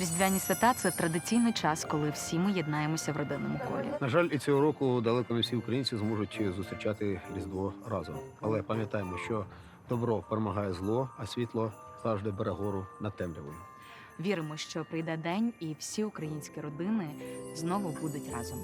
Різдвяні свята це традиційний час, коли всі ми єднаємося в родинному колі. На жаль, і цього року далеко не всі українці зможуть зустрічати Різдво разом. Але пам'ятаємо, що добро перемагає зло, а світло завжди бере гору над темрявою. Віримо, що прийде день, і всі українські родини знову будуть разом.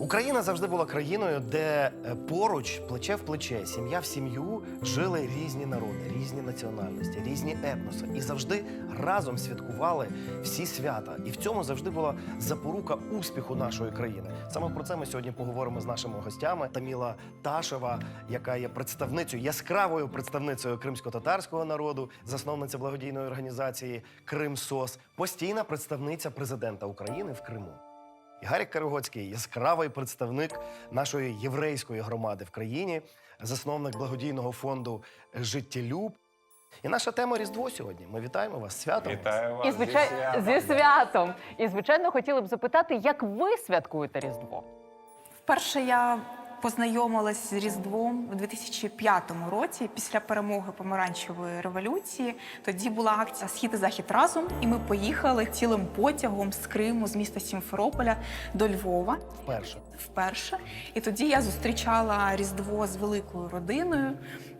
Україна завжди була країною, де е, поруч, плече в плече, сім'я в сім'ю жили різні народи, різні національності, різні етноси, і завжди разом святкували всі свята. І в цьому завжди була запорука успіху нашої країни. Саме про це ми сьогодні поговоримо з нашими гостями. Таміла Ташева, яка є представницею яскравою представницею кримсько-татарського народу, засновниця благодійної організації Крим СОС, постійна представниця президента України в Криму. І Гарік Карагоцький яскравий представник нашої єврейської громади в країні, засновник благодійного фонду Життєлюб. І наша тема Різдво сьогодні. Ми вітаємо вас святом. вас. Вітаю вас І звичай... святом. зі святом. І звичайно хотіли б запитати, як ви святкуєте Різдво? Вперше я познайомилась з Різдвом у 2005 році після перемоги помаранчевої революції. Тоді була акція Схід і захід разом, і ми поїхали цілим потягом з Криму, з міста Сімферополя до Львова Вперше. вперше. І тоді я зустрічала Різдво з великою родиною.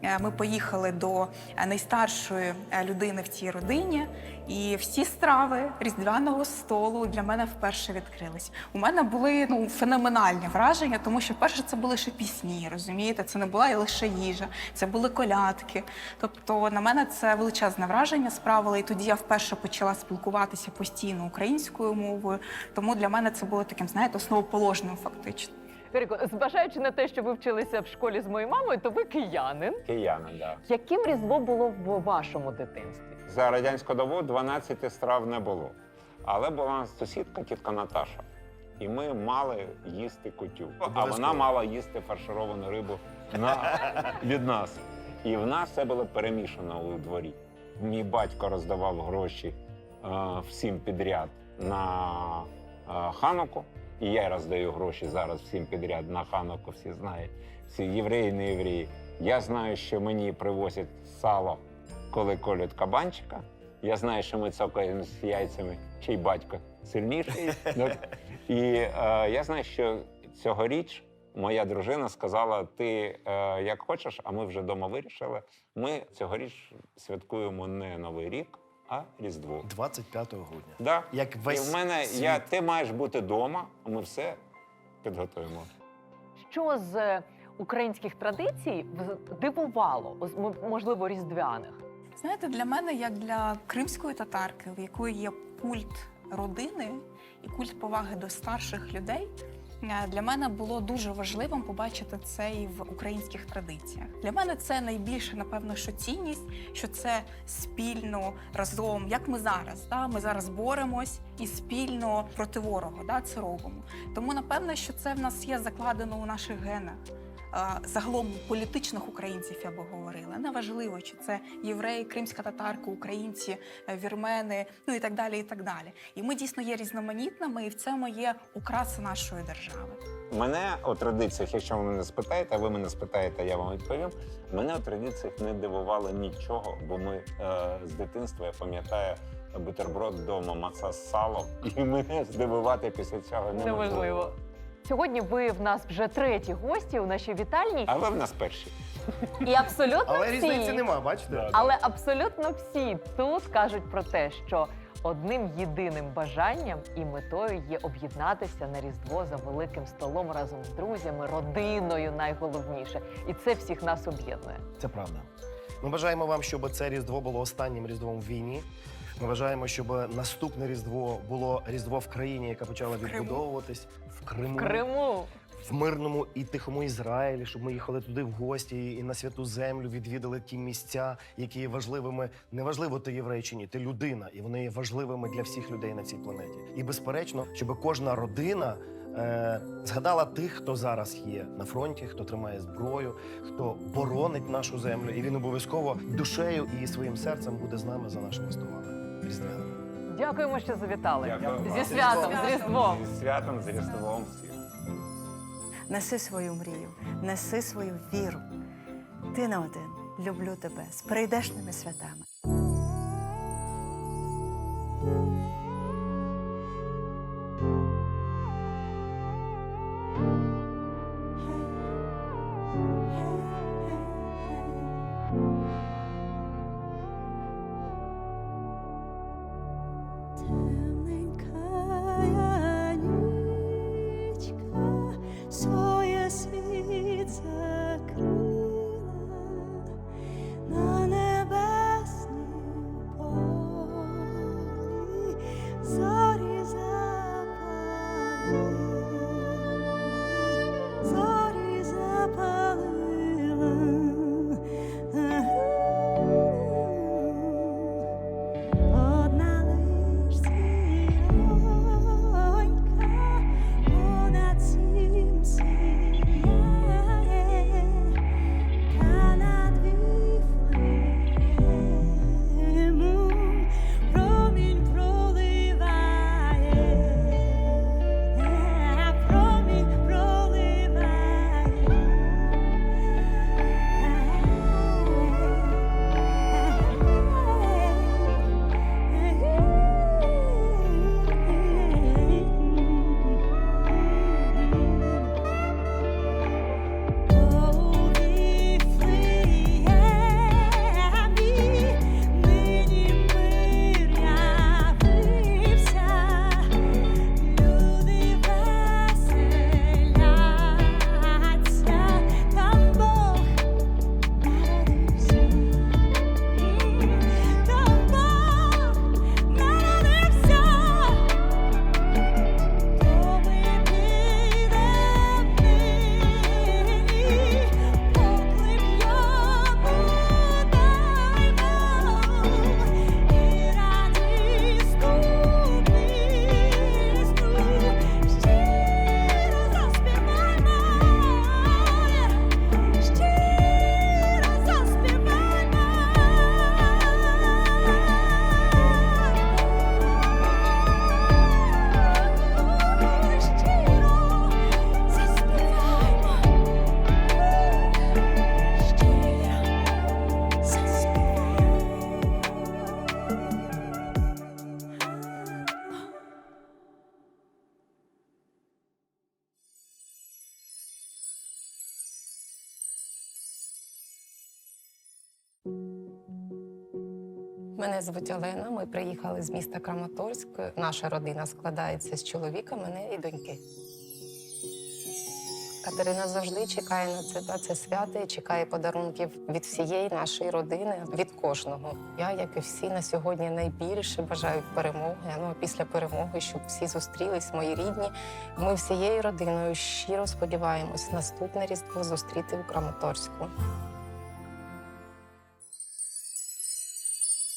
Е, Ми поїхали до найстаршої е, людини в цій родині, і всі страви різдвяного столу для мене вперше відкрились. У мене були ну феноменальні враження, тому що перше це були ще пісні, розумієте? Це не була і лише їжа, це були колядки. Тобто на мене це величезне враження справило. І тоді я вперше почала спілкуватися постійно українською мовою. Тому для мене це було таким, знаєте, основоположним фактично. Федерико, зважаючи на те, що ви вчилися в школі з моєю мамою, то ви киянин. Киянин, да. Яким Різдво було в вашому дитинстві? За радянську добу 12 страв не було. Але була сусідка, тітка Наташа. І ми мали їсти кутю. А вона мала їсти фаршировану рибу на... від нас. І в нас все було перемішано у дворі. Мій батько роздавав гроші е, всім підряд на е, хануку. І я роздаю гроші зараз всім підряд на хануку, всі знають. Всі євреї, не євреї. Я знаю, що мені привозять сало, коли колють кабанчика. Я знаю, що ми цокаємо з яйцями, чий батько сильніший. І е, я знаю, що цьогоріч моя дружина сказала: ти е, як хочеш, а ми вже вдома вирішили. Ми цьогоріч святкуємо не Новий рік, а Різдво. 25 грудня. Да. Як І весь в мене світ. я, ти маєш бути вдома, а ми все підготуємо. Що з е, українських традицій дивувало, можливо, різдвяних? Знаєте, для мене, як для кримської татарки, в якої є культ родини і культ поваги до старших людей. е, Для мене було дуже важливим побачити це і в українських традиціях. Для мене це найбільше, напевно, що цінність, що це спільно разом, як ми зараз. Да? Ми зараз боремось і спільно проти ворога. Да? Це робимо. Тому напевно, що це в нас є закладено у наших генах. Е, Загалом політичних українців я би говорила. Неважливо, чи це євреї, кримська татарка, українці, е, вірмени, ну і так далі. І так далі. І ми дійсно є різноманітними, і в цьому є украса нашої держави. Мене у традиціях, якщо ви мене спитаєте, а ви мене спитаєте, я вам відповім. Мене у традиціях не дивувало нічого, бо ми е, з дитинства, я пам'ятаю, бутерброд вдома, маца з салом, і мене здивувати після цього неможливо. Неможливо. Сьогодні ви в нас вже треті гості у нашій вітальні, А ви в нас перші. і абсолютно Але всі, різниці нема, бачите? але абсолютно всі тут кажуть про те, що одним єдиним бажанням і метою є об'єднатися на Різдво за великим столом разом з друзями, родиною найголовніше. І це всіх нас об'єднує. Це правда. Ми бажаємо вам, щоб це Різдво було останнім Різдвом в війні. Ми бажаємо, щоб наступне Різдво було Різдво в країні, яка почала відбудовуватись в Криму, В Криму в мирному і тихому Ізраїлі, щоб ми їхали туди в гості і на святу землю відвідали ті місця, які є важливими. Неважливо, ти єврей чи ні, ти людина, і вони є важливими для всіх людей на цій планеті. І безперечно, щоб кожна родина. Е, згадала тих, хто зараз є на фронті, хто тримає зброю, хто боронить нашу землю, і він обов'язково душею і своїм серцем буде з нами за нашими столами. Різдвяно. Дякуємо, що завітали. Дякую вам. Зі святом, з Різдвом. Зі святом, з Різдвом всіх. Неси свою мрію, неси свою віру. Ти не один. Люблю тебе з прийдешними святами. Hey, hey. Мене звуть Олена. Ми приїхали з міста Краматорськ. Наша родина складається з чоловіка, мене і доньки. Катерина завжди чекає на це, на це свято і чекає подарунків від всієї нашої родини, від кожного. Я, як і всі, на сьогодні найбільше бажаю перемоги. Ну а після перемоги, щоб всі зустрілись, мої рідні. Ми всією родиною щиро сподіваємось наступне різдво зустріти у Краматорську.